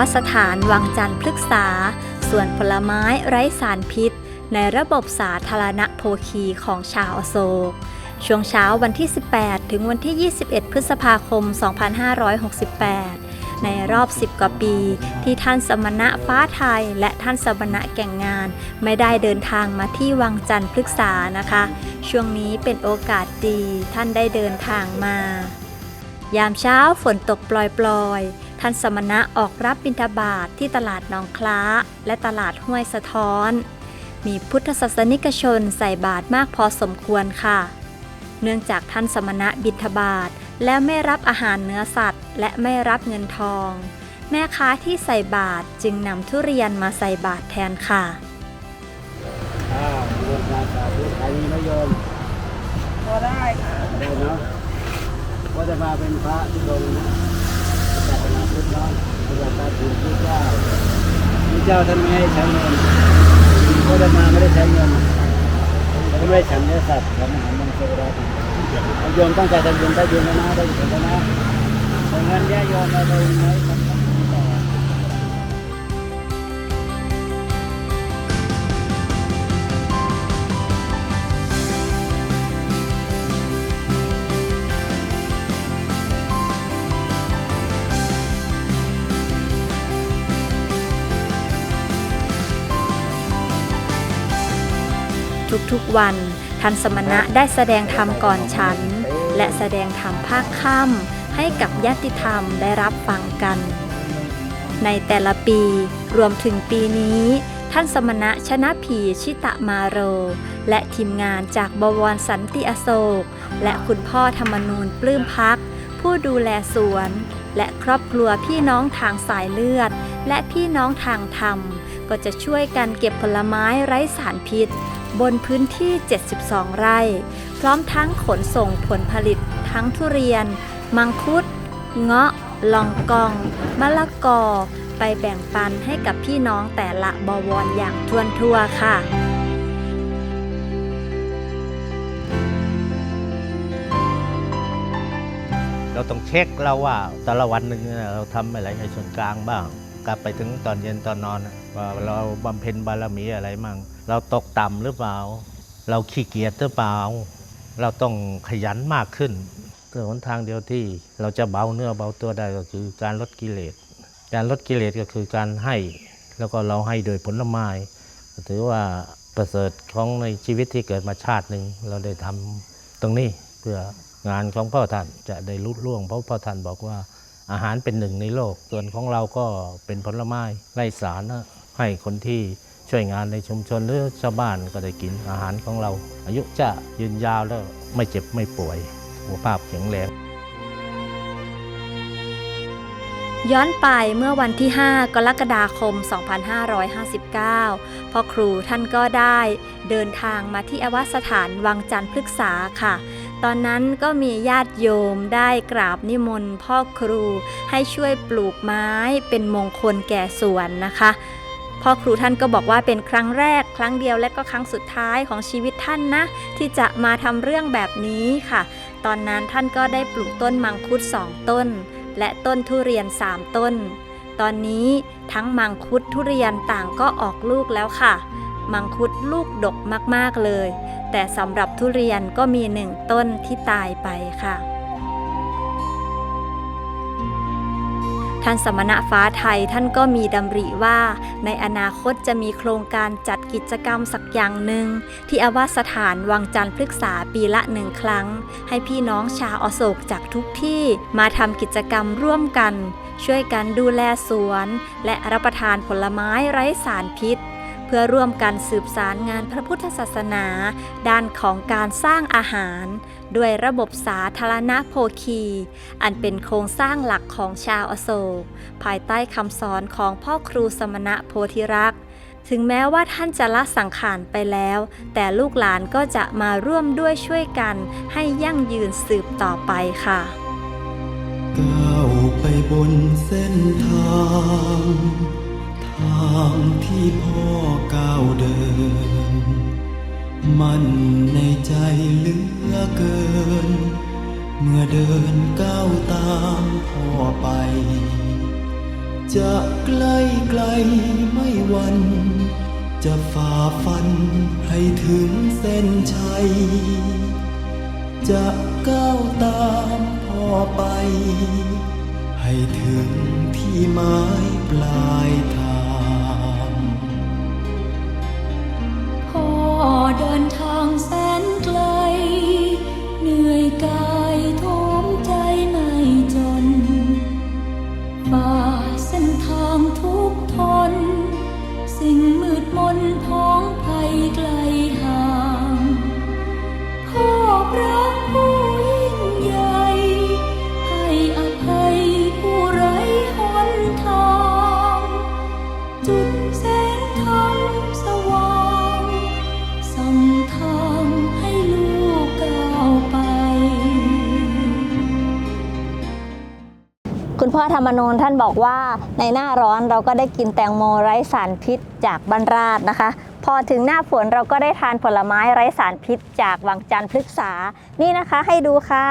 วสถานวังจันทร์พฤกษา สวนผลไม้ไร้สารพิษ ในระบบสาธารณโภคีของชาวอโศก ช่วงเช้าวันที่ 18 ถึงวันที่ 21 พฤษภาคม 2568 ในรอบ 10 กว่าปี ที่ท่านสมณะฟ้าไทย และท่านสมณะแก่งงาน ไม่ได้เดินทางมาที่วังจันทร์พฤกษานะคะ ช่วงนี้เป็นโอกาสดีท่านได้เดินทางมา ยามเช้าฝนตกปล่อยๆ ท่านสมณะออกรับบิณฑบาตทที่ตลาดนองคล้า และตลาดห้วยสะท้อน มีพุทธศาสนิกชนใส่บาตรมากพอสมควรค่ะ เนื่องจากท่านสมณะบิณฑบาตและไม่รับอาหารเนื้อสัตว์ และไม่รับเงินทอง แม่ค้าที่ใส่บาตรจึงนำทุเรียนมาใส่บาตรแทนค่ะอ่าโยมมาสาธุใครมีไมโยมพอได้ค่ะได้เนาะก็จะมาเป็นพระที่ลงนะ สนาพุทธเนาะปฏิบัติตาถูกพระเจ้าพระเจ้าท่านไม่ให้ใช้เงินพระธรรมาไม่ได้ใช้เงินเขาไม่ได้ฉันเนื้อสัตว์ฉันอาหารมังสวิรัติโยมตั้งใจทำบุญได้โยมแล้วนะได้โยมแล้วนะแต่เงินแย่โยมเราเลยไม่ วัน ท่านสมณะได้แสดงธรรมก่อนฉัน และแสดงธรรมภาคค่ำให้กับญาติธรรมได้รับฟังกัน ในแต่ละปีรวมถึงปีนี้ ท่านสมณะชนะพีชิตะมาโร และทีมงานจากบวรสันติอโศก และคุณพ่อธรรมนูญปลื้มพัก ผู้ดูแลสวน และครอบครัวพี่น้องทางสายเลือด และพี่น้องทางธรรมก็จะช่วยกันเก็บผลไม้ไร้สารพิษ บนพื้นที่ 72 ไร่ พร้อมทั้งขนส่งผลผลิตทั้งทุเรียน มังคุด เงาะ ลองกอง มะละกอ ไปแบ่งปันให้กับพี่น้องแต่ละบวรอย่างทวนทั่วค่ะเราต้องเช็คเราว่าแต่ละวันหนึ่งเราทำอะไรในส่วนกลางบ้าง กลับไปถึงตอนเย็นตอนนอน ว่าเราบำเพ็ญบารมีอะไรมั่ง เราตกต่ำหรือเปล่า เราขี้เกียจหรือเปล่า เราต้องขยันมากขึ้นเพื่อหนทางเดียวที่เราจะเบาเนื้อเบาตัวได้ก็คือการลดกิเลส การลดกิเลสก็คือการให้แล้วก็เราให้โดยผลไม้ถือว่าประเสริฐของในชีวิตที่เกิดมาชาติหนึ่งเราได้ทำตรงนี้เพื่องานของพ่อท่านจะได้ลุล่วงเพราะพ่อท่านบอกว่าอาหารเป็นหนึ่งในโลกส่วนของเราก็เป็นผลไม้ไร้สารนะ ให้คนที่ช่วยงานในชุมชนหรือชาวบ้านก็ได้กินอาหารของเรา อายุจะยืนยาวแล้วไม่เจ็บไม่ป่วยสุขภาพแข็งแรงย้อนไปเมื่อวันที่ 5 กรกฎาคม 2559 พ่อครูท่านก็ได้เดินทางมาที่อวสถานวังจันทร์พฤกษาค่ะ ตอนนั้นก็มีญาติโยมได้กราบนิมนต์พ่อครูให้ช่วยปลูกไม้เป็นมงคลแก่สวนนะคะ พ่อครูท่านก็บอกว่าเป็นครั้งแรก ครั้งเดียวและก็ครั้งสุดท้ายของชีวิตท่านนะ ที่จะมาทำเรื่องแบบนี้ค่ะ ตอนนั้นท่านก็ได้ปลูกต้นมังคุดสองต้น และต้นทุเรียน3ต้น ตอนนี้ทั้งมังคุดทุเรียนต่างก็ออกลูกแล้วค่ะ มังคุดลูกดกมากๆเลย แต่สำหรับทุเรียนก็มีหนึ่งต้นที่ตายไปค่ะ ท่านสมณะฟ้าไทยท่านก็มีดำริว่า ในอนาคตจะมีโครงการจัดกิจกรรมสักอย่างหนึ่ง ที่อาวาสถานวังจันทร์พฤกษาปีละหนึ่งครั้ง ให้พี่น้องชาวอโศกจากทุกที่มาทำกิจกรรมร่วมกัน ช่วยกันดูแลสวน และรับประทานผลไม้ไร้สารพิษเพื่อร่วมกันสืบสารงานพระพุทธศาสนา ด้านของการสร้างอาหาร ด้วยระบบสาธารณโภคี อันเป็นโครงสร้างหลักของชาวอโศก ภายใต้คำสอนของพ่อครูสมณะโพธิรักษ์ถึงแม้ว่าท่านจะละสังขารไปแล้ว แต่ลูกหลานก็จะมาร่วมด้วยช่วยกันให้ยั่งยืนสืบต่อไปค่ะก้าวไปบนเส้นทาง ทางที่พ่อก้าวเดิน มันในใจเหลือเกิน เมื่อเดินก้าวตามพ่อไป จะใกล้ไกลไม่วัน จะฝ่าฟันให้ถึงเส้นชัย จะก้าวตามพ่อไป ให้ถึงที่หมายปลายทาง รรมนูนท่านบอกว่าในหน้าร้อนเราก็ได้กินแตงโมไร้สารพิษจากบ้านราดนะคะ พอถึงหน้าฝนเราก็ได้ทานผลไม้ไร้สารพิษจากวังจันทร์พฤกษา นี่นะคะให้ดูค่ะ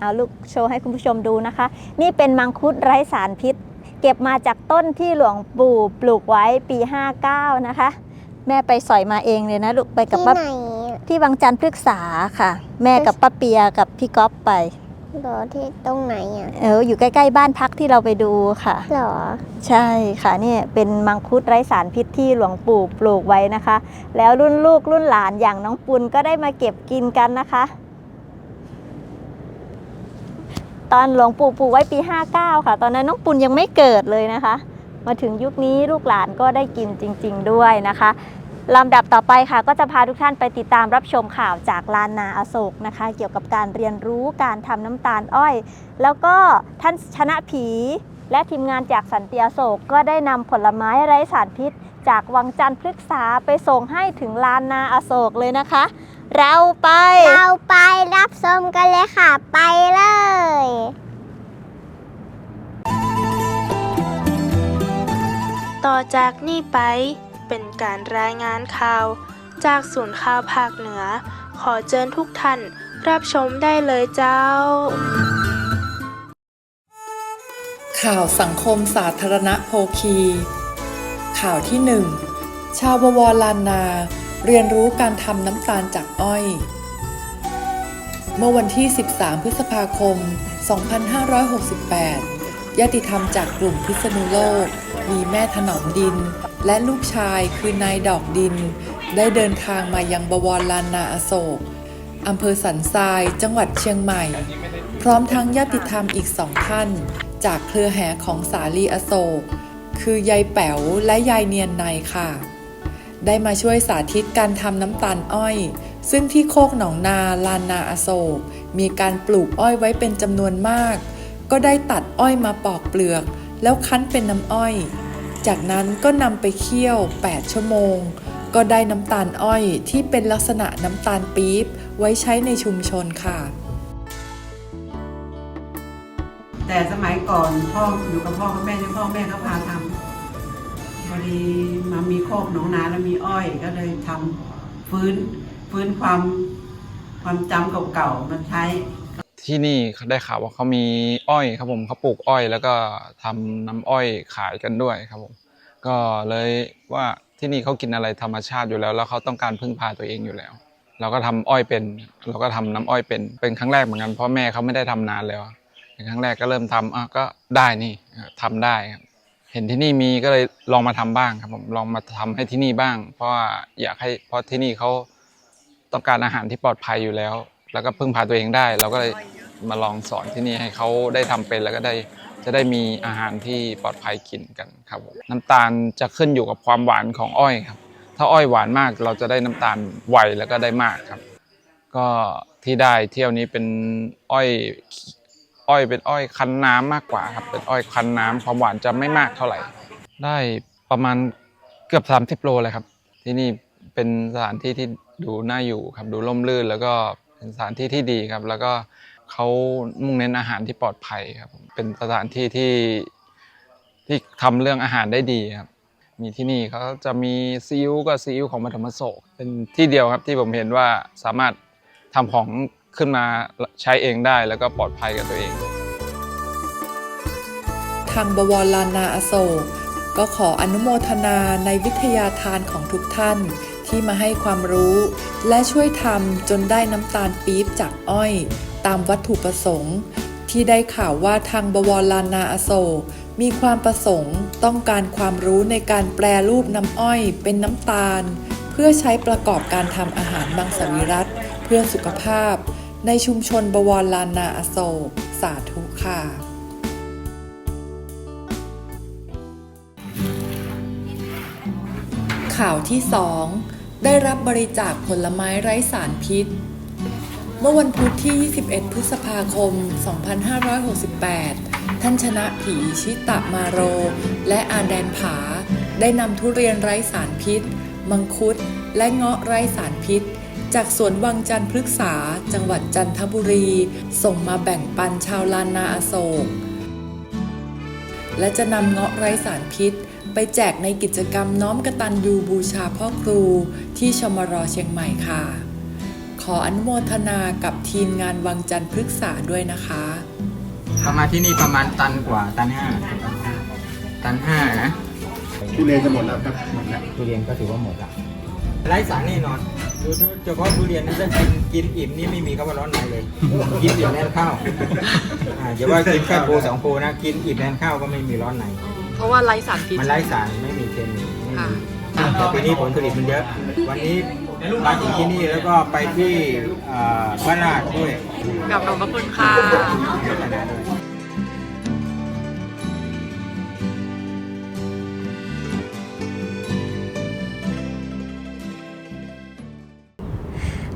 เอาลูกโชว์ให้คุณผู้ชมดูนะคะ นี่เป็นมังคุดไร้สารพิษ เก็บมาจากต้นที่หลวงปู่ปลูกไว้ปี 59 นะคะ แม่ไปสอยมาเองเลยนะลูกไปกับที่ป้าไหนที่วังจันทร์พฤกษาค่ะ แม่กับป้าเปียกับพี่ก๊อฟไป หรอที่ตรงไหนอะ เอออยู่ใกล้ๆบ้านพักที่เราไปดูค่ะหรอ ใช่ค่ะเนี่ยเป็นมังคุดไร้สารพิษที่หลวงปู่ปลูกไว้นะคะ แล้วรุ่นลูกรุ่นหลานอย่างน้องปุณก็ได้มาเก็บกินกันนะคะ ตอนหลวงปู่ปลูกไว้ปี 59 ค่ะ ตอนนั้นน้องปุณยังไม่เกิดเลยนะคะ มาถึงยุคนี้ลูกหลานก็ได้กินจริง ๆ ด้วยนะคะ ลำดับต่อไปค่ะ ก็จะพาทุกท่านไปติดตามรับชมข่าวจากลานนาอโศกนะคะ เกี่ยวกับการเรียนรู้การทำน้ำตาลอ้อย แล้วก็ท่านชนะผี และทีมงานจากสันติอโศกก็ได้นำผลไม้ไร้สารพิษ จากวังจันทร์พฤกษาไปส่งให้ถึงลานนาอโศกเลยนะคะ เราไปเราไปรับชมกันเลยค่ะ ไปเลยต่อจากนี้ไป เป็นการรายงานข่าว จากศูนย์ข่าวภาคเหนือ ขอเชิญทุกท่านรับชมได้เลยเจ้า ข่าวสังคมสาธารณโภคี ข่าวที่หนึ่งชาวบวรลานนา เรียนรู้การทำน้ำตาลจากอ้อย เมื่อวันที่ 13 พฤษภาคม 2568ญาติธรรมจากกลุ่มพิษณุโลก มีแม่ถนอมดิน และลูกชายคือนายดอกดิน ได้เดินทางมายังบวรลานนาอโศกอำเภอสันทราย จังหวัดเชียงใหม่ พร้อมทั้งญาติธรรมอีกสองท่าน จากเครือแห่ของสาลีอโศก คือยายแป๋วและยายเนียนในค่ะ ได้มาช่วยสาธิตการทำน้ำตาลอ้อย ซึ่งที่โคกหนองนาลานนาอโศก มีการปลูกอ้อยไว้เป็นจำนวนมาก ก็ได้ตัดอ้อยมาปอกเปลือก แล้วคั้นเป็นน้ำอ้อย จากนั้นก็นำไปเคี่ยว 8 ชั่วโมง ก็ได้น้ำตาลอ้อยที่เป็นลักษณะน้ำตาลปี๊บไว้ใช้ในชุมชนค่ะ แต่สมัยก่อนพ่ออยู่กับพ่อกับแม่ที่พ่อแม่เขาพาทำพอดีมามีโคกหนองนาแล้วมีอ้อยก็เลยทำฟื้นฟื้นความความจำเก่าๆมาใช้ ที่นี่ได้ข่าวว่าเขามีอ้อยครับผมเขาปลูกอ้อย แล้วก็ทำน้ำอ้อยขายกันด้วยครับผม ก็เลยว่าที่นี่เขากินอะไรธรรมชาติอยู่แล้ว แล้วเขาต้องการพึ่งพาตัวเองอยู่แล้ว เราก็ทำอ้อยเป็น เราก็ทำน้ำอ้อยเป็น เป็นครั้งแรกเหมือนกันเพราะแม่เขาไม่ได้ทำนานแล้วเป็นครั้งแรกก็เริ่มทำอะก็ได้นี่ทำได้ครับเห็นที่นี่มีก็เลยลองมาทำบ้างครับผมลองมาทำให้ที่นี่บ้าง เพราะว่าอยากให้เพราะที่นี่เขาต้องการอาหารที่ปลอดภัยอยู่แล้ว แล้วก็พึ่งพาตัวเองได้ เราก็เลยมาลองสอนที่นี่ให้เขาได้ทำเป็นแล้วก็ได้จะได้มีอาหารที่ปลอดภัยกินกันครับน้ำตาลจะขึ้นอยู่กับความหวานของอ้อยครับ ถ้าอ้อยหวานมากเราจะได้น้ำตาลไวแล้วก็ได้มากครับ ก็ที่ได้เที่ยวนี้เป็นอ้อยอ้อยเป็นอ้อยคั้นน้ำมากกว่าครับเป็นอ้อยคั้นน้ำความหวานจะไม่มากเท่าไหร่ ได้ประมาณเกือบ 30 โลเลยครับ ที่นี่เป็นสถานที่ที่ดูน่าอยู่ครับดูร่มรื่นแล้วก็ เป็นสถานที่ที่ดีครับ แล้วก็เขามุ่งเน้นอาหารที่ปลอดภัยครับ เป็นสถานที่ที่ที่ทำเรื่องอาหารได้ดีครับ มีที่นี่เขาจะมีซีอิ๊วก็ซีอิ๊วของปฐมโศกเป็นที่เดียวครับที่ผมเห็นว่าสามารถทำของขึ้นมาใช้เองได้แล้วก็ปลอดภัยกับตัวเอง ทางบวรลานาอโศกก็ขออนุโมทนาในวิทยาทานของทุกท่าน ที่มาให้ความรู้ และช่วยทำจนได้น้ำตาลปี๊บจากอ้อย ตามวัตถุประสงค์ ที่ได้ข่าวว่าทางบวรลานาอโศกมีความประสงค์ต้องการความรู้ในการแปรรูปน้ำอ้อยเป็นน้ำตาล เพื่อใช้ประกอบการทำอาหารมังสวิรัตเพื่อสุขภาพ ในชุมชนบวรลานาอโศกสาธุค่ะข่าวที่2 ได้รับบริจาคผลไม้ไร้สารพิษ เมื่อวันพุธที่ 21 พฤษภาคม 2568 ท่านชนะผีชิตะมาโร และอาแดนผา ได้นำทุเรียนไร้สารพิษ มังคุด และเงาะไร้สารพิษ จากสวนวังจันทร์พฤกษา จังหวัดจันทบุรี ส่งมาแบ่งปันชาวลานนาอโศก และจะนำเงาะไร้สารพิษ ไปแจกในกิจกรรมน้อมกตัญญูบูชาพ่อครูที่ชมรเชียงใหม่ค่ะ ขออนุโมทนากับทีมงานวังจันทร์พฤกษาด้วยนะคะประมาณที่นี่ประมาณตันกว่าตันห้าตันห้านะทุเรียนจะหมดแล้วครับหมดแล้วทุเรียนก็ถือว่าหมดละ ไร้สารแน่นอนดูเฉพาะทุเรียนนะถ้ากินกินอิ่มนี่ไม่มีคำว่าร้อนในเลย กินอิ่มแน่นข้าวอ่าอย่าว่ากินแค่ปูสองปูนะกินอิ่มแน่นข้าวก็ไม่มีร้อนในเพราะว่าไร้สารพิษมันไร้สารไม่มีเคมีไม่มีแต่ปีนี้ผลผลิตมันเยอะ วันนี้มาถึงที่นี่แล้วก็ไปที่อ่าบ้านนาดด้วย กับขอบพระคุณค่ะเยอะขนาดด้วย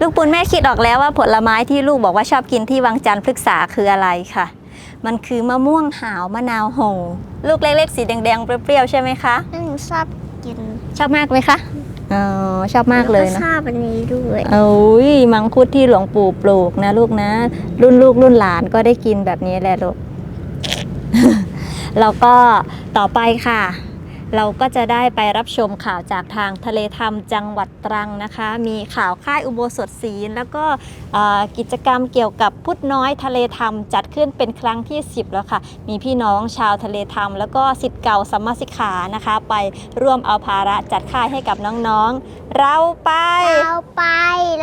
ลูกปุณแม่คิดออกแล้วว่าผลไม้ที่ลูกบอกว่าชอบกินที่วังจันทร์พฤกษาคืออะไรค่ะ มันคือมะม่วงหาวมะนาวโหงลูกเล็กๆสีแดงๆเปรี้ยวๆใช่ไหมคะหนูชอบกินชอบมากไหมคะอ๋อชอบมากเลยแวนะชอบอันนี้ด้วยโอ้ยมังคุดที่หลวงปู่ปลูกนะลูกนะ รุ่นลูกรุ่นหลานก็ได้กินแบบนี้แหละลูกแล้วก็ต่อไปค่ะ เราก็จะได้ไปรับชมข่าวจากทางทะเลธรรมจังหวัดตรังนะคะ มีข่าวค่ายอุโบสถศีล แล้วก็กิจกรรมเกี่ยวกับพุทธน้อยทะเลธรรมจัดขึ้นเป็นครั้งที่ 10 แล้วค่ะ มีพี่น้องชาวทะเลธรรม แล้วก็สิทธิ์เก่าสมมาสิกขานะคะ ไปร่วมเอาภาระจัดค่ายให้กับน้องๆ เราไป เราไป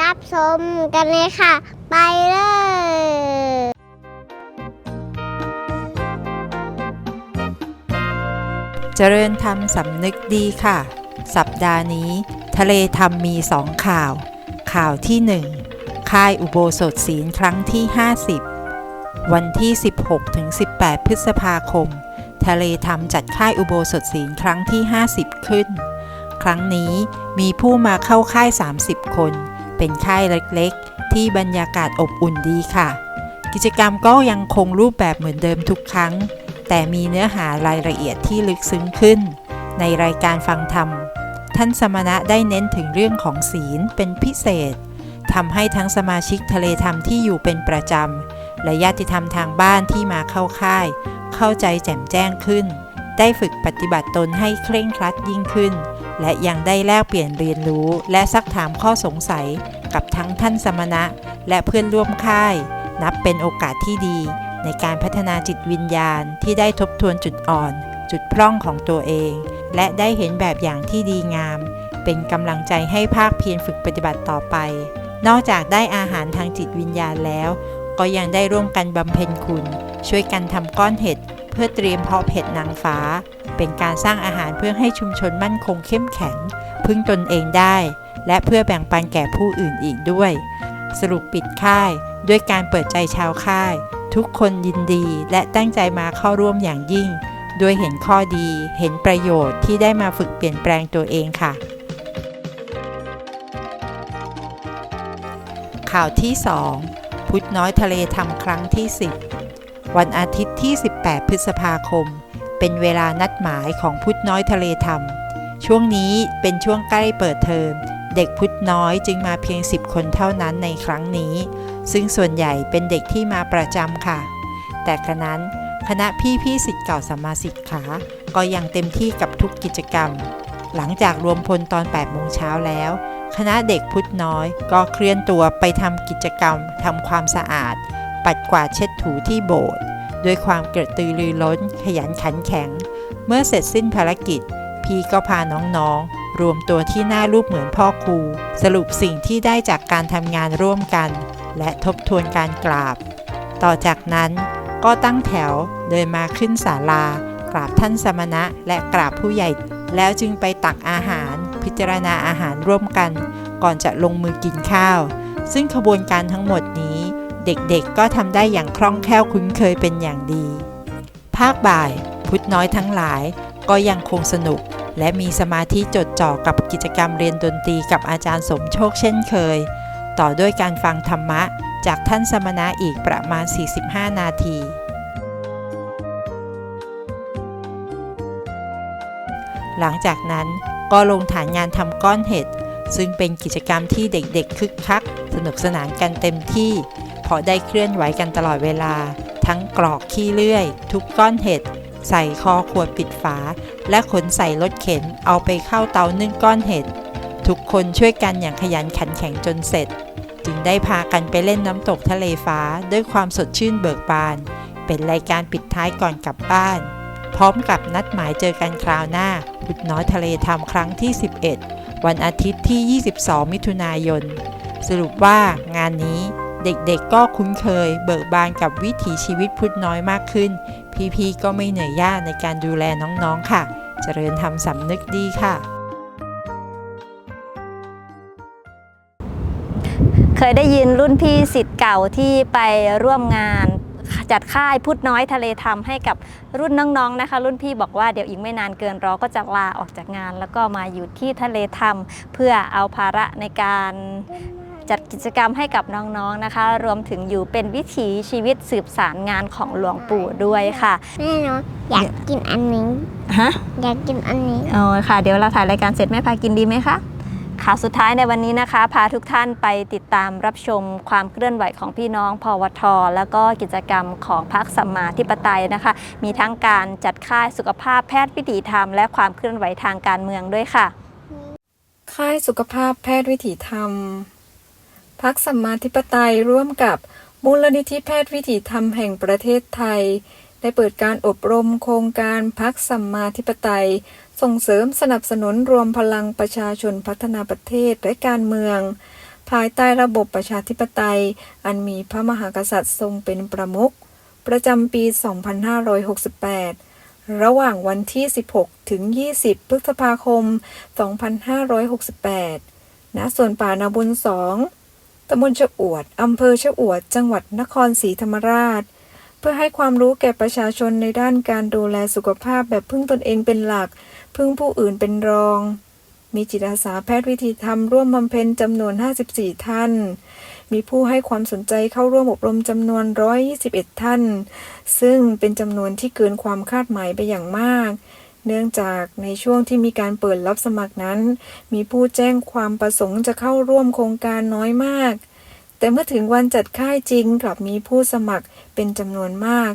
รับชมกันเลยค่ะ ไปเลย เจริญธรรมสำนึกดีค่ะ สัปดาห์นี้ ทะเลธรรมมีสองข่าว ข่าวที่ 1 ค่ายอุโบสถศีลครั้งที่ 50 วันที่ 16ถึง18 พฤษภาคม ทะเลธรรมจัดค่ายอุโบสถศีลครั้งที่ 50 ขึ้น ครั้งนี้มีผู้มาเข้าค่าย 30 คน เป็นค่ายเล็กๆ ที่บรรยากาศอบอุ่นดีค่ะ กิจกรรมก็ยังคงรูปแบบเหมือนเดิมทุกครั้ง แต่มีเนื้อหารายละเอียดที่ลึกซึ้งขึ้น ในรายการฟังธรรม ท่านสมณะได้เน้นถึงเรื่องของศีลเป็นพิเศษทำให้ทั้งสมาชิกทะเลธรรมที่อยู่เป็นประจำ และญาติธรรมทางบ้านที่มาเข้าค่าย เข้าใจแจ่มแจ้งขึ้น ได้ฝึกปฏิบัติตนให้เคร่งครัดยิ่งขึ้น และยังได้แลกเปลี่ยนเรียนรู้และซักถามข้อสงสัยกับทั้งท่านสมณะ และเพื่อนร่วมค่าย นับเป็นโอกาสที่ดี ในการพัฒนาจิตวิญญาณที่ได้ทบทวนจุดอ่อน จุดพร่องของตัวเอง และได้เห็นแบบอย่างที่ดีงาม เป็นกำลังใจให้ภาคเพียรฝึกปฏิบัติต่อไป นอกจากได้อาหารทางจิตวิญญาณแล้ว ก็ยังได้ร่วมกันบำเพ็ญคุณ ช่วยกันทำก้อนเห็ดเพื่อเตรียมเพาะเห็ดนางฟ้า เป็นการสร้างอาหารเพื่อให้ชุมชนมั่นคงเข้มแข็ง พึ่งตนเองได้ และเพื่อแบ่งปันแก่ผู้อื่นอีกด้วย สรุปปิดค่าย ด้วยการเปิดใจชาวค่าย ทุกคนยินดีและตั้งใจมาเข้าร่วมอย่างยิ่ง โดยเห็นข้อดีเห็นประโยชน์ที่ได้มาฝึกเปลี่ยนแปลงตัวเองค่ะ ข่าวที่ 2 พุทธน้อยทะเลทำครั้งที่ 10 วันอาทิตย์ที่ 18 พฤษภาคม เป็นเวลานัดหมายของพุทธน้อยทะเลทำช่วงนี้เป็นช่วงใกล้เปิดเทอมเด็กพุทธน้อยจึงมาเพียง 10 คนเท่านั้นในครั้งนี้ ซึ่งส่วนใหญ่เป็นเด็กที่มาประจำค่ะ แต่กระนั้นคณะพี่พี่สิทธิ์เก่าสัมมาสิทธิ์ขา ก็ยังเต็มที่กับทุกกิจกรรม หลังจากรวมพลตอน8โมงเช้าแล้ว คณะเด็กพุทธน้อย ก็เคลื่อนตัวไปทำกิจกรรมทำความสะอาด ปัดกวาดเช็ดถูที่โบสถ์ด้วยความกระตือรือร้น ขยันขันแข็ง เมื่อเสร็จสิ้นภารกิจ พี่ก็พาน้องๆ รวมตัวที่หน้ารูปเหมือนพ่อครู สรุปสิ่งที่ได้จากการทำงานร่วมกัน และทบทวนการกราบ ต่อจากนั้นก็ตั้งแถวเดินมาขึ้นศาลากราบท่านสมณะและกราบผู้ใหญ่ แล้วจึงไปตักอาหาร พิจารณาอาหารร่วมกัน ก่อนจะลงมือกินข้าว ซึ่งขบวนการทั้งหมดนี้ เด็กๆก็ทำได้อย่างคล่องแคล่วคุ้นเคยเป็นอย่างดี ภาคบ่ายพุทธน้อยทั้งหลายก็ยังคงสนุก และมีสมาธิจดจ่อกับกิจกรรมเรียนดนตรีกับอาจารย์สมโชคเช่นเคย ต่อด้วยการฟังธรรมะ จากท่านสมณะอีกประมาณ 45 นาที หลังจากนั้นก็ลงฐานงานทำก้อนเห็ด ซึ่งเป็นกิจกรรมที่เด็กๆคึกคัก สนุกสนานกันเต็มที่เพราะได้เคลื่อนไหวกันตลอดเวลา ทั้งกรอกขี้เลื่อย ทุกก้อนเห็ด ใส่คอขวดปิดฝา และขนใส่รถเข็นเอาไปเข้าเตานึ่งก้อนเห็ดทุกคนช่วยกันอย่างขยันขันแข็งจนเสร็จ ได้พากันไปเล่นน้ำตกทะเลฟ้าด้วยความสดชื่นเบิกบาน เป็นรายการปิดท้ายก่อนกลับบ้าน พร้อมกับนัดหมายเจอกันคราวหน้าพุดน้อยทะเลทำครั้งที่ 11 วันอาทิตย์ที่ 22 มิถุนายน สรุปว่างานนี้เด็กๆก็คุ้นเคย เบิกบานกับวิถีชีวิตพุทธน้อยมากขึ้น พี่ๆก็ไม่เหนื่อยยากในการดูแลน้องๆค่ะ เจริญทำสำนึกดีค่ะ เคยได้ยินรุ่นพี่สิทธิ์เก่าที่ไปร่วมงานจัดค่ายพุทธน้อยทะเลทำให้กับรุ่นน้องๆนะคะ รุ่นพี่บอกว่าเดี๋ยวอีกไม่นานเกินรอก็จะลาออกจากงาน แล้วก็มาอยู่ที่ทะเลทำเพื่อเอาภาระในการจัดกิจกรรมให้กับน้องๆนะคะ รวมถึงอยู่เป็นวิถีชีวิตสืบสารงานของหลวงปู่ด้วยค่ะแม่หนูอยากกินอันนี้ฮะอยากกินอันนี้เอาค่ะ เดี๋ยวเราถ่ายรายการเสร็จแม่พากินดีไหมคะ ข่าวสุดท้ายในวันนี้นะคะ พาทุกท่านไปติดตามรับชมความเคลื่อนไหวของพี่น้องพวท แล้วก็กิจกรรมของพรรคสัมมาธิปไตยนะคะ มีทั้งการจัดค่ายสุขภาพแพทย์วิถีธรรม และความเคลื่อนไหวทางการเมืองด้วยค่ะ ค่ายสุขภาพแพทย์วิถีธรรมพักสัมมาธิปไตยร่วมกับมูลนิธิแพทย์วิถีธรรมแห่งประเทศไทย ได้เปิดการอบรมโครงการพักสัมมาธิปไตย ส่งเสริมสนับสนุนรวมพลังประชาชนพัฒนาประเทศและการเมือง ภายใต้ระบบประชาธิปไตย อันมีพระมหากษัตริย์ทรงเป็นประมุขประจำปี 2568 ระหว่างวันที่ 16 ถึง 20 พฤษภาคม 2568 ณ ส่วนป่านาบุญสองตำบลชะอวด อำเภอชะอวด จังหวัดนครศรีธรรมราช เพื่อให้ความรู้แก่ประชาชนในด้านการดูแลสุขภาพแบบพึ่งตนเองเป็นหลัก พึ่งผู้อื่นเป็นรอง มีจิตอาสาแพทย์วิธีธรรมร่วมบำเพ็ญจำนวน 54 ท่าน มีผู้ให้ความสนใจเข้าร่วมอบรมจำนวน 121 ท่าน ซึ่งเป็นจำนวนที่เกินความคาดหมายไปอย่างมาก เนื่องจากในช่วงที่มีการเปิดรับสมัครนั้น มีผู้แจ้งความประสงค์จะเข้าร่วมโครงการน้อยมาก แต่เมื่อถึงวันจัดค่ายจริงกลับมีผู้สมัครเป็นจำนวนมาก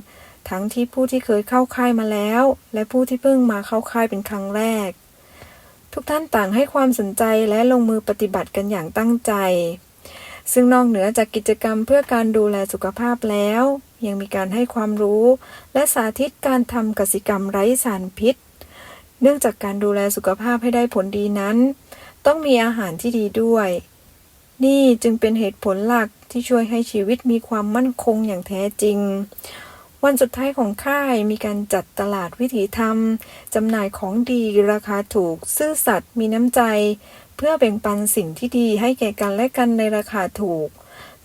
ทั้งที่ผู้ที่เคยเข้าค่ายมาแล้ว และผู้ที่เพิ่งมาเข้าค่ายเป็นครั้งแรก ทุกท่านต่างให้ความสนใจและลงมือปฏิบัติกันอย่างตั้งใจ ซึ่งนอกเหนือจากกิจกรรมเพื่อการดูแลสุขภาพแล้ว ยังมีการให้ความรู้ และสาธิตการทำกสิกรรมไร้สารพิษ เนื่องจากการดูแลสุขภาพให้ได้ผลดีนั้น ต้องมีอาหารที่ดีด้วย นี่จึงเป็นเหตุผลหลักที่ช่วยให้ชีวิตมีความมั่นคงอย่างแท้จริง วันสุดท้ายของค่ายมีการจัดตลาดวิถีธรรม จำหน่ายของดีราคาถูก ซื่อสัตย์มีน้ำใจ เพื่อแบ่งปันสิ่งที่ดีให้แก่กันและกันในราคาถูก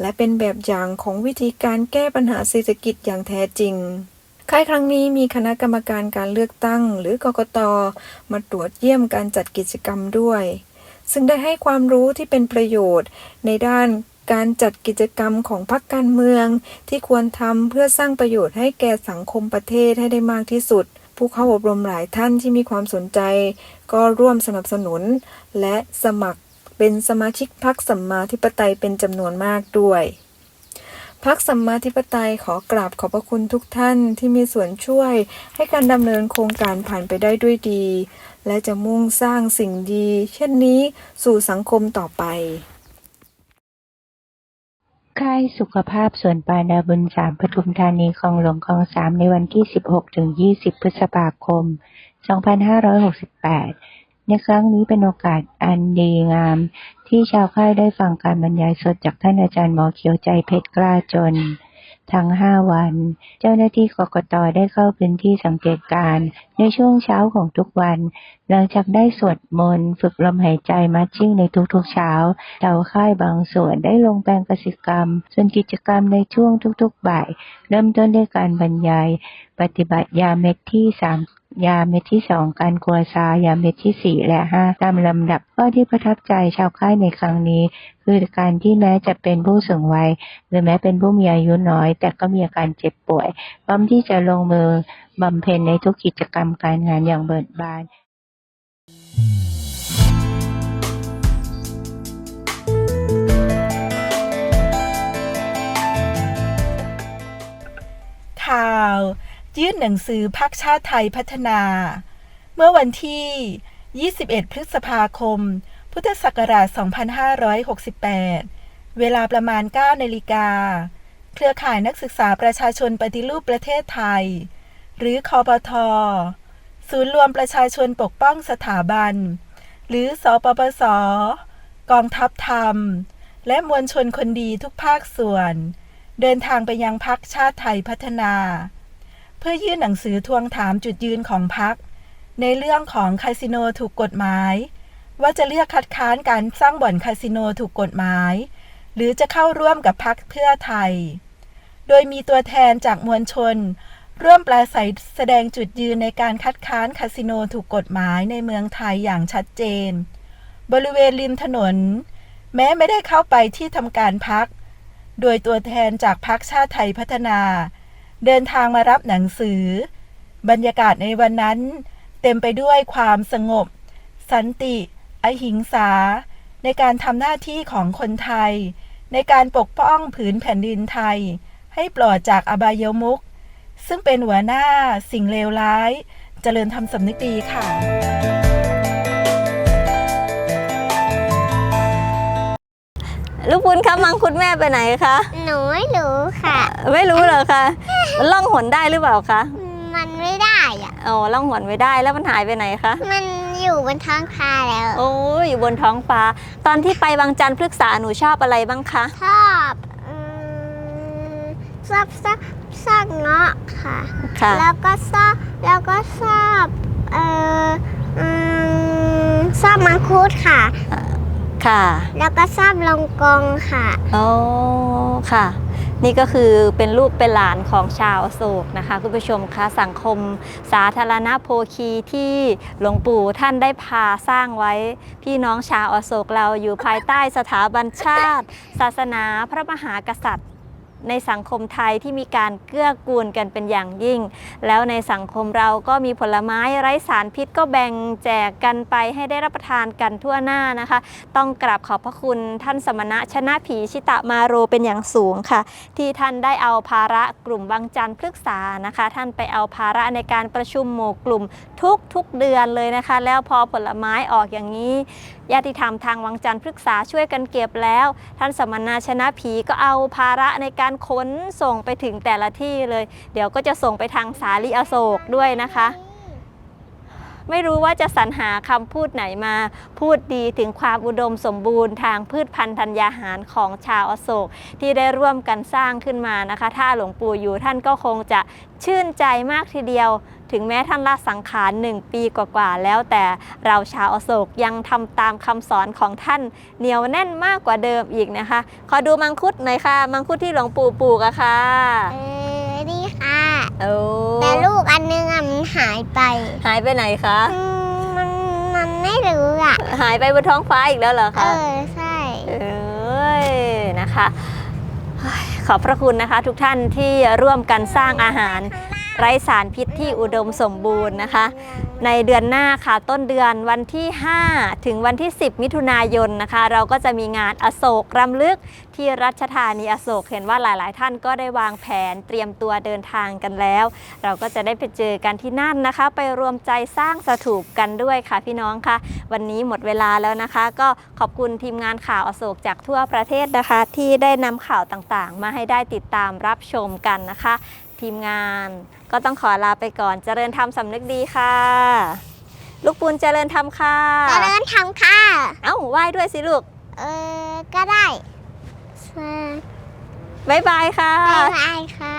และเป็นแบบอย่างของวิธีการแก้ปัญหาเศรษฐกิจอย่างแท้จริงค่ายครั้งนี้มีคณะกรรมการการเลือกตั้ง หรือกกตมาตรวจเยี่ยมการจัดกิจกรรมด้วย ซึ่งได้ให้ความรู้ที่เป็นประโยชน์ ในด้านการจัดกิจกรรมของพรรคการเมือง ที่ควรทำเพื่อสร้างประโยชน์ให้แก่สังคมประเทศให้ได้มากที่สุด ผู้เข้าอบรมหลายท่านที่มีความสนใจ ก็ร่วมสนับสนุน และสมัครเป็นสมาชิกพรรคสัมมาธิปไตยเป็นจำนวนมากด้วยพักสัมมาธิปไตยขอกราบขอบพระคุณทุกท่านที่มีส่วนช่วยให้การดำเนินโครงการผ่านไปได้ด้วยดี และจะมุ่งสร้างสิ่งดี เช่นนี้สู่สังคมต่อไปค่ายสุขภาพส่วนปานาบุญสามปทุมธานีคลองหลวงคลองสามในวันที่ 16 ถึง 20 พฤษภาคม 2568 ในครั้งนี้เป็นโอกาสอันดีงาม ที่ชาวค่ายได้ฟังการบรรยายสดจากท่านอาจารย์หมอเขียวใจเพชรกล้าจน ทั้ง 5 วัน เจ้าหน้าที่กกตได้เข้าพื้นที่สังเกตการณ์ในช่วงเช้าของทุกวัน หลังจากได้สวดมนต์ฝึกลมหายใจมัดชิ่งในทุกๆเช้าชาวค่ายบางส่วนได้ลงแปลงกสิกรรม ส่วนกิจกรรมในช่วงทุกๆบ่าย เริ่มต้นด้วยการบรรยาย ปฏิบัติยาเม็ดที่สามยาเม็ดที่สองการกลัวซายาเม็ดที่สี่และห้าตามลำดับข้อที่ประทับใจชาวค่ายในครั้งนี้ คือการที่แม้จะเป็นผู้สูงวัยหรือแม้เป็นผู้มีอายุน้อย แต่ก็มีอาการเจ็บป่วยพร้อมที่จะลงมือบำเพ็ญในทุกกิจกรรมการงานอย่างเบิดบาน ข่าว ยื่นหนังสือพักชาติไทยพัฒนา เมื่อวันที่ 21 พฤษภาคม พุทธศักราช 2568 เวลาประมาณ 9 นาฬิกา เครือข่ายนักศึกษาประชาชนปฏิรูปประเทศไทย หรือคอปท ศูนย์รวมประชาชนปกป้องสถาบัน หรือสปปส กองทัพธรรม และมวลชนคนดีทุกภาคส่วน เดินทางไปยังพักชาติไทยพัฒนา เพื่อยื่นหนังสือทวงถามจุดยืนของพัก ในเรื่องของคาสิโนถูกกฎหมาย ว่าจะเลือกคัดค้านการสร้างบ่อนคาสิโนถูกกฎหมาย หรือจะเข้าร่วมกับพักเพื่อไทย โดยมีตัวแทนจากมวลชน ร่วมปราศัยแสดงจุดยืนในการคัดค้านคาสิโนถูกกฎหมายในเมืองไทยอย่างชัดเจน บริเวณริมถนน แม้ไม่ได้เข้าไปที่ทำการพัก โดยตัวแทนจากพรรคชาติไทยพัฒนา เดินทางมารับหนังสือ บรรยากาศในวันนั้น เต็มไปด้วยความสงบ สันติ อหิงสา ในการทำหน้าที่ของคนไทย ในการปกป้องผืนแผ่นดินไทย ให้ปลอดจากอบายมุข ซึ่งเป็นหัวหน้าสิ่งเลวร้าย เจริญทำสำนึกดีค่ะ ลูกปุ้นคะมังคุดแม่ไปไหนคะ หนูไม่รู้ค่ะ ไม่รู้เหรอคะล่องหนได้หรือเปล่าคะมันไม่ได้อะอ๋อล่องหนไม่ได้แล้วมันหายไปไหนคะ มันอยู่บนท้องฟ้าแล้ว โอ้ยอยู่บนท้องฟ้า ตอนที่ไปวังจันทร์พฤกษาหนูชอบอะไรบ้างคะ ชอบอืมชอบชอบ ชอบเงาะค่ะ ค่ะ แล้วก็ชอบแล้วก็ชอบเอ่ออืมชอบมังคุดค่ะ ค่ะแล้วก็ชอบลงกองค่ะ โอ้ค่ะ นี่ก็คือเป็นลูกเป็นหลานของชาวอโศกนะคะคุณผู้ชมคะสังคมสาธารณโภคีที่หลวงปู่ท่านได้พาสร้างไว้ พี่น้องชาวอโศกเราอยู่ภายใต้สถาบันชาติ ศาสนาพระมหากษัตริย์ ในสังคมไทยที่มีการเกื้อกูลกันเป็นอย่างยิ่ง แล้วในสังคมเราก็มีผลไม้ไร้สารพิษก็แบ่งแจกกันไปให้ได้รับประทานกันทั่วหน้านะคะ ต้องกราบขอบพระคุณท่านสมณะชนะผีชิตะมาโรเป็นอย่างสูงค่ะ ที่ท่านได้เอาภาระกลุ่มบางจันทร์พฤกษานะคะ ท่านไปเอาภาระในการประชุมหมู่กลุ่มทุกทุกๆเดือนเลยนะคะ แล้วพอผลไม้ออกอย่างนี้ ญาติธรรมทางวังจันทร์พฤกษาช่วยกันเก็บแล้ว ท่านสมณาชนะผีก็เอาภาระในการขนส่งไปถึงแต่ละที่เลย เดี๋ยวก็จะส่งไปทางสาลีอโศกด้วยนะคะ ไม่รู้ว่าจะสรรหาคำพูดไหนมา พูดดีถึงความอุดมสมบูรณ์ทางพืชพันธุ์ธัญญาหารของชาวอโศก ที่ได้ร่วมกันสร้างขึ้นมานะคะ ถ้าหลวงปู่อยู่ท่านก็คงจะชื่นใจมากทีเดียว ถึงแม้ท่านละสังขารหนึ่งปีกว่าๆแล้วแต่เราชาวอโศกยังทำตามคำสอนของท่านเหนียวแน่นมากกว่าเดิมอีกนะคะ ขอดูมังคุดหน่อยค่ะ มังคุดที่หลวงปู่ปลูกอะค่ะเออนี่ค่ะโอ้แต่ลูกอันนึงอะมันหายไป หายไปไหนคะอืมมันมันไม่รู้อะหายไปบนท้องฟ้าอีกแล้วเหรอเอคะอใช่เอ้ยนะคะเฮ้ยขอบพระคุณนะคะทุกท่านที่ร่วมกันสร้างอาหาร ไร้สารพิษที่อุดมสมบูรณ์นะคะ ในเดือนหน้าค่ะต้นเดือนวันที่ 5 ถึงวันที่ 10 มิถุนายนนะคะ เราก็จะมีงานอโศกรำลึกที่รัชธานีอโศกเห็นว่าหลาย ๆ ท่านก็ได้วางแผนเตรียมตัวเดินทางกันแล้ว เราก็จะได้ไปเจอกันที่นั่นนะคะ ไปรวมใจสร้างสถูปกันด้วยค่ะพี่น้องค่ะ วันนี้หมดเวลาแล้วนะคะ ก็ขอบคุณทีมงานข่าวอโศกจากทั่วประเทศนะคะ ที่ได้นำข่าวต่าง ๆ มาให้ได้ติดตามรับชมกันนะคะ ทีมงาน ก็ต้องขอลาไปก่อนเจริญธรรมสำนึกดีค่ะ ลูกปูนเจริญธรรมค่ะ เจริญธรรมค่ะ เอ้าไหว้ด้วยสิลูกเออ ก็ได้สบ๊ายบายค่ะ บ๊ายบายค่ะ